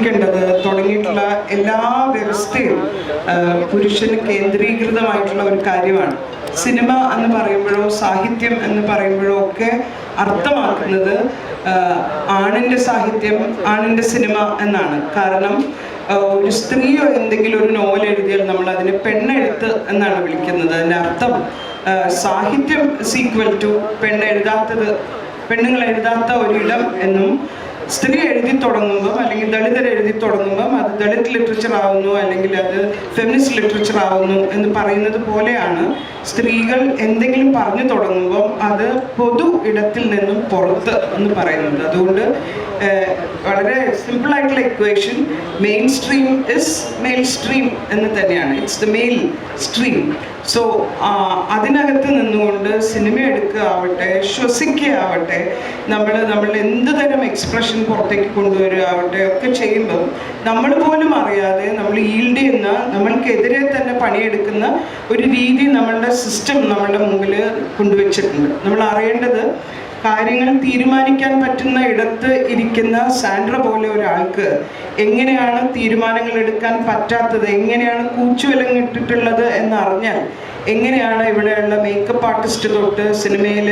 ജീവിക്കേണ്ടത് തുടങ്ങിയിട്ടുള്ള എല്ലാ വ്യവസ്ഥയും പുരുഷന് കേന്ദ്രീകൃതമായിട്ടുള്ള ഒരു കാര്യമാണ്. സിനിമ എന്ന് പറയുമ്പോഴോ സാഹിത്യം എന്ന് പറയുമ്പോഴോ ഒക്കെ അർത്ഥമാക്കുന്നത് ആണിന്റെ സാഹിത്യം ആണിന്റെ സിനിമ എന്നാണ്. കാരണം ഒരു സ്ത്രീയോ എന്തെങ്കിലും ഒരു നോവൽ എഴുതിയാൽ നമ്മൾ അതിനെ പെണ്ണെഴുത്ത് എന്നാണ് വിളിക്കുന്നത്. അതിന്റെ അർത്ഥം സാഹിത്യം സീക്വൽ ടു പെണ്ണെഴുതാത്തത് പെണ്ണുങ്ങൾ എഴുതാത്ത ഒരിടം എന്നും സ്ത്രീ എഴുതി തുടങ്ങുമ്പം അല്ലെങ്കിൽ ദളിതർ എഴുതി തുടങ്ങുമ്പം അത് ദളിത് ലിറ്ററേച്ചർ ആവുന്നു അല്ലെങ്കിൽ അത് ഫെമിനിസ്റ്റ് ലിറ്ററേച്ചർ ആവുന്നു എന്ന് പറയുന്നത് പോലെയാണ്. സ്ത്രീകൾ എന്തെങ്കിലും പറഞ്ഞു തുടങ്ങുമ്പം അത് പൊതു ഇടത്തിൽ നിന്നും പുറത്ത് എന്ന് പറയുന്നത്. അതുകൊണ്ട് വളരെ സിമ്പിൾ ആയിട്ടുള്ള equation main stream is mail stream എന്ന് തന്നെയാണ്. It's the mail stream so അതിനകത്ത് നിന്നുകൊണ്ട് സിനിമ എടുക്കുക ആവട്ടെ ശ്വസിക്കുക നമ്മൾ നമ്മൾ എന്ത് തരം എക്സ്പ്രഷൻ പുറത്തേക്ക് കൊണ്ടുവരിക ആവട്ടെ ഒക്കെ ചെയ്യുമ്പം നമ്മൾ പോലും അറിയാതെ നമ്മൾ ഈൽഡ് ചെയ്യുന്ന നമ്മൾക്കെതിരെ തന്നെ പണിയെടുക്കുന്ന ഒരു രീതി നമ്മളുടെ സിസ്റ്റം നമ്മളുടെ മുമ്പിൽ കൊണ്ടുവച്ചിട്ടുണ്ട്. നമ്മൾ അറിയേണ്ടത് കാര്യങ്ങൾ തീരുമാനിക്കാൻ പറ്റുന്ന ഇടത്ത് ഇരിക്കുന്ന സാൻഡ്ര പോലെ ഒരാൾക്ക് എങ്ങനെയാണ് തീരുമാനങ്ങൾ എടുക്കാൻ പറ്റാത്തത് എങ്ങനെയാണ് കൂച്ചുവിലങ്ങിട്ടിട്ടുള്ളത് എന്ന് അറിഞ്ഞാൽ എങ്ങനെയാണ് ഇവിടെയുള്ള മേക്കപ്പ് ആർട്ടിസ്റ്റ് തൊട്ട് സിനിമയിൽ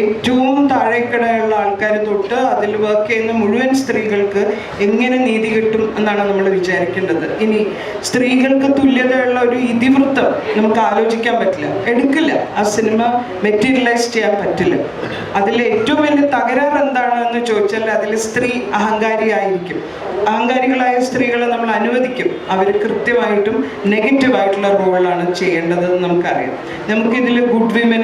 ഏറ്റവും താഴേക്കിടെയുള്ള ആൾക്കാർ തൊട്ട് അതിൽ വർക്ക് ചെയ്യുന്ന മുഴുവൻ സ്ത്രീകൾക്ക് എങ്ങനെ നീതി കിട്ടും എന്നാണ് നമ്മൾ വിചാരിക്കേണ്ടത്. ഇനി സ്ത്രീകൾക്ക് തുല്യതയുള്ള ഒരു ഇതിവൃത്തം നമുക്ക് ആലോചിക്കാൻ പറ്റില്ല. എടുക്കില്ല. ആ സിനിമ മെറ്റീരിയലൈസ് ചെയ്യാൻ പറ്റില്ല. അതിൽ ഏറ്റവും വലിയ തകരാറ് എന്താണെന്ന് ചോദിച്ചാൽ അതിൽ സ്ത്രീ അഹങ്കാരിയായിരിക്കും അഹങ്കാരികളായ സ്ത്രീകളെ നമ്മൾ അനുവദിക്കും. അവർ കൃത്യമായിട്ടും നെഗറ്റീവായിട്ടുള്ള റോളാണ് ചെയ്യേണ്ടതെന്ന് നമുക്കറിയാം. നമുക്കിതിൽ ഗുഡ് വിമൻ